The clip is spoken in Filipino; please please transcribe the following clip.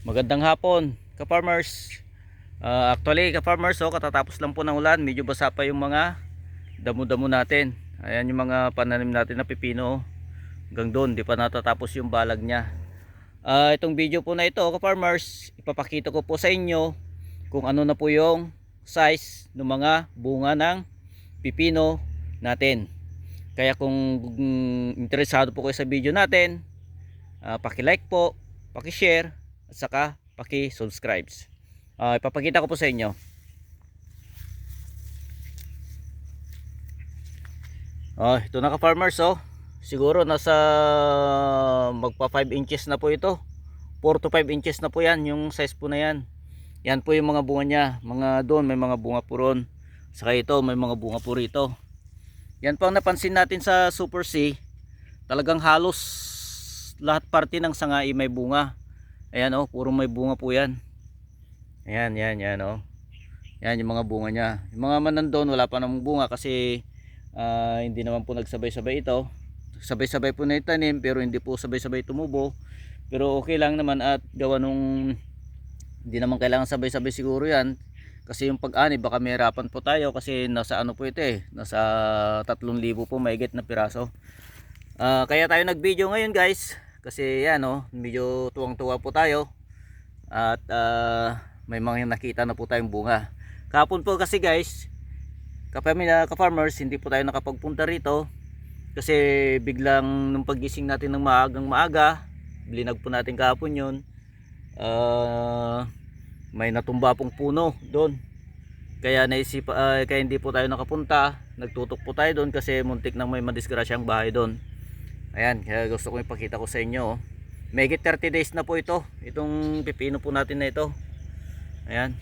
Magandang hapon, ka-farmers. Ah, actually, ka-farmers, oh, katatapos lang po ng ulan. Medyo basa pa yung mga damo-damo natin. Ayan yung mga pananim natin na pipino. oh. Hanggang doon, di pa natatapos yung balag niya. Ah, itong video po na ito, ka-farmers, ipapakita ko po sa inyo kung ano na po yung size ng mga bunga ng pipino natin. Kaya kung interesado po kayo sa video natin, ah, paki-like po, paki-share, at saka paki-subscribe. Ah, ipapakita ko po sa inyo. Oh, ito na ka-farmers oh. Siguro nasa magpa 5 inches na po ito. 4 to 5 inches na po yan, yung size po na yan. Yan po yung mga bunga niya. Mga doon may mga bunga po ron. Saka ito may mga bunga po rito. Yan po ang napansin natin sa Super C. Talagang halos lahat parte ng sanga ay may bunga. Ayan oh, puro may bunga po yan. Ayan, yan, yan oh. Yan yung mga bunga niya. Yung mga manandon wala pa namang bunga kasi ah, hindi naman po nagsabay-sabay ito. Sabay-sabay po na itanim pero hindi po sabay-sabay tumubo. Pero okay lang naman at gawa nung hindi naman kailangan sabay-sabay siguro yan. Kasi yung pag-ani baka may po tayo kasi nasa ano po ito eh. Nasa 3,000 po mahigit na piraso. Ah, kaya tayo nag-video ngayon guys. Kasi yan oh, medyo tuwang-tuwa po tayo. At ah, may mga nakita na po tayong bunga. Kapon po kasi guys, kapamilya ka-farmers, hindi po tayo nakapagpunta rito. Kasi biglang nung pagising natin ng maagang maaga, linag po natin kahapon yun. ah, may natumba pong puno doon. Kaya naisip ah, kaya hindi po tayo nakapunta. Nagtutok po tayo doon kasi muntik nang may madisgrasyang bahay doon. Ayan, kaya gusto ko ipakita ko sa inyo. Oh. Megit 30 days na po ito. Itong pipino po natin na ito. Ayan.